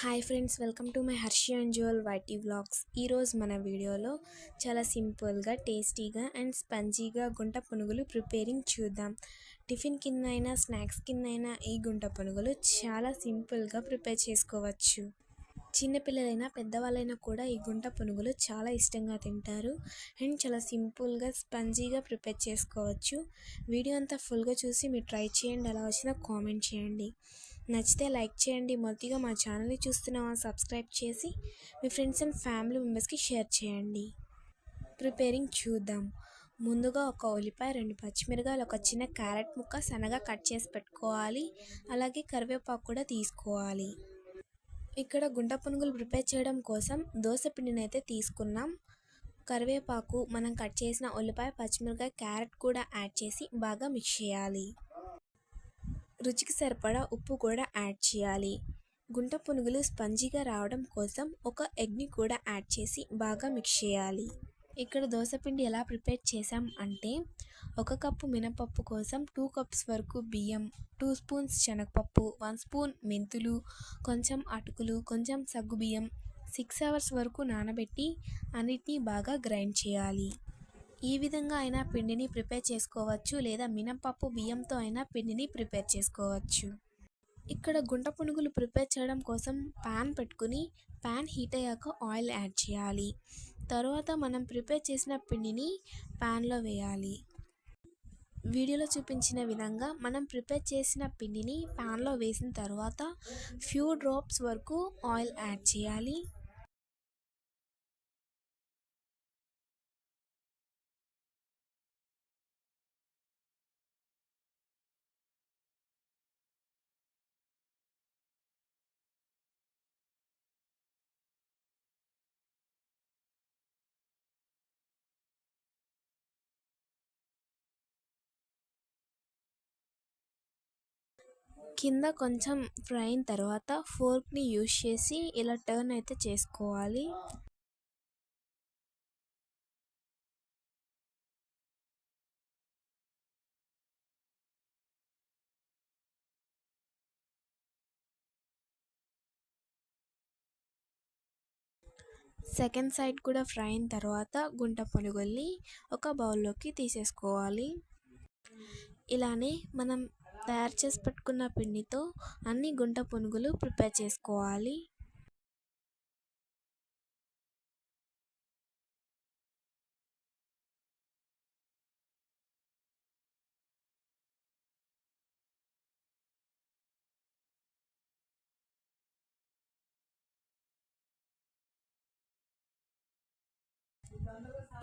Hi friends welcome to my Harshi and jewel YT vlogs ఈరోజు మన వీడియోలో చాలా సింపుల్గా టేస్టీగా అండ్ స్పంజీగా గుంట పునుగులు ప్రిపేరింగ్ చూద్దాం. టిఫిన్ కింద అయినా స్నాక్స్ కింద అయినా ఈ గుంట పునుగులు చాలా సింపుల్గా ప్రిపేర్ చేసుకోవచ్చు. చిన్నపిల్లలైనా పెద్దవాళ్ళైనా కూడా ఈ గుంట పునుగులు చాలా ఇష్టంగా తింటారు. అండ్ చాలా సింపుల్గా స్పంజీగా ప్రిపేర్ చేసుకోవచ్చు. వీడియో అంతా ఫుల్గా చూసి మీరు ట్రై చేయండి. ఎలా వచ్చినా కామెంట్ చేయండి. నచ్చితే లైక్ చేయండి. మొదటిగా మా ఛానల్ని చూస్తున్నావా సబ్స్క్రైబ్ చేసి మీ ఫ్రెండ్స్ అండ్ ఫ్యామిలీ మెంబర్స్కి షేర్ చేయండి. ప్రిపేరింగ్ చూద్దాం. ముందుగా ఒక ఉల్లిపాయ రెండు పచ్చిమిరకాయలు ఒక చిన్న క్యారెట్ ముక్క సన్నగా కట్ చేసి పెట్టుకోవాలి. అలాగే కరివేపాకు కూడా తీసుకోవాలి. ఇక్కడ గుంట పునుగులు ప్రిపేర్ చేయడం కోసం దోశ పిండిని అయితే తీసుకున్నాం. కరివేపాకు మనం కట్ చేసిన ఉల్లిపాయ పచ్చిమిరకాయ క్యారెట్ కూడా యాడ్ చేసి బాగా మిక్స్ చేయాలి. రుచికి సరిపడా ఉప్పు కూడా యాడ్ చేయాలి. గుంట పునుగులు స్పంజీగా రావడం కోసం ఒక ఎగ్ని కూడా యాడ్ చేసి బాగా మిక్స్ చేయాలి. ఇక్కడ దోశపిండి ఎలా ప్రిపేర్ చేసాం అంటే ఒక కప్పు మినపప్పు కోసం టూ కప్స్ వరకు బియ్యం టూ స్పూన్స్ శనగపప్పు వన్ స్పూన్ మెంతులు కొంచెం అటుకులు కొంచెం సగ్గుబియ్యం సిక్స్ అవర్స్ వరకు నానబెట్టి అన్నిటినీ బాగా గ్రైండ్ చేయాలి. ఈ విధంగా అయినా పిండిని ప్రిపేర్ చేసుకోవచ్చు లేదా మినపప్పు బియ్యంతో అయినా పిండిని ప్రిపేర్ చేసుకోవచ్చు. ఇక్కడ గుంట పునుగులు ప్రిపేర్ చేయడం కోసం ప్యాన్ పెట్టుకుని ప్యాన్ హీట్ అయ్యాక ఆయిల్ యాడ్ చేయాలి. తర్వాత మనం ప్రిపేర్ చేసిన పిండిని ప్యాన్లో వేయాలి. వీడియోలో చూపించిన విధంగా మనం ప్రిపేర్ చేసిన పిండిని ప్యాన్లో వేసిన తర్వాత ఫ్యూ డ్రాప్స్ వరకు ఆయిల్ యాడ్ చేయాలి. కింద కొంచెం ఫ్రై అయిన తర్వాత ఫోర్క్ని యూజ్ చేసి ఇలా టర్న్ అయితే చేసుకోవాలి. సెకండ్ సైడ్ కూడా ఫ్రై అయిన తర్వాత గుంట పొనుగొల్లి ఒక బౌల్లోకి తీసేసుకోవాలి. ఇలానే మనం తయారు చేసి పెట్టుకున్న పిండితో అన్ని గుంట పునుగులు ప్రిపేర్ చేసుకోవాలి.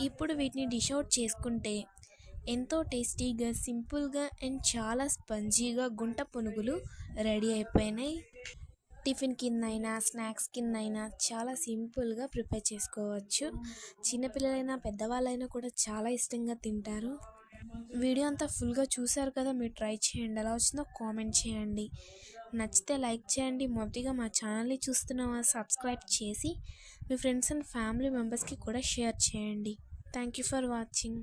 ఇప్పుడు వీటిని డిష్ అవుట్ చేసుకుంటే ఎంతో టేస్టీగా సింపుల్గా అండ్ చాలా స్పంజీగా గుంట పునుగులు రెడీ అయిపోయినాయి. టిఫిన్ కింద అయినా స్నాక్స్ కింద అయినా చాలా సింపుల్గా ప్రిపేర్ చేసుకోవచ్చు. చిన్నపిల్లలైనా పెద్దవాళ్ళైనా కూడా చాలా ఇష్టంగా తింటారు. వీడియో అంతా ఫుల్గా చూసారు కదా మీరు ట్రై చేయండి. ఎలా వచ్చిందో కామెంట్ చేయండి. నచ్చితే లైక్ చేయండి. మొదటిగా మా ఛానల్ని చూస్తున్నావా సబ్స్క్రైబ్ చేసి మీ ఫ్రెండ్స్ అండ్ ఫ్యామిలీ మెంబర్స్కి కూడా షేర్ చేయండి. Thank you for watching.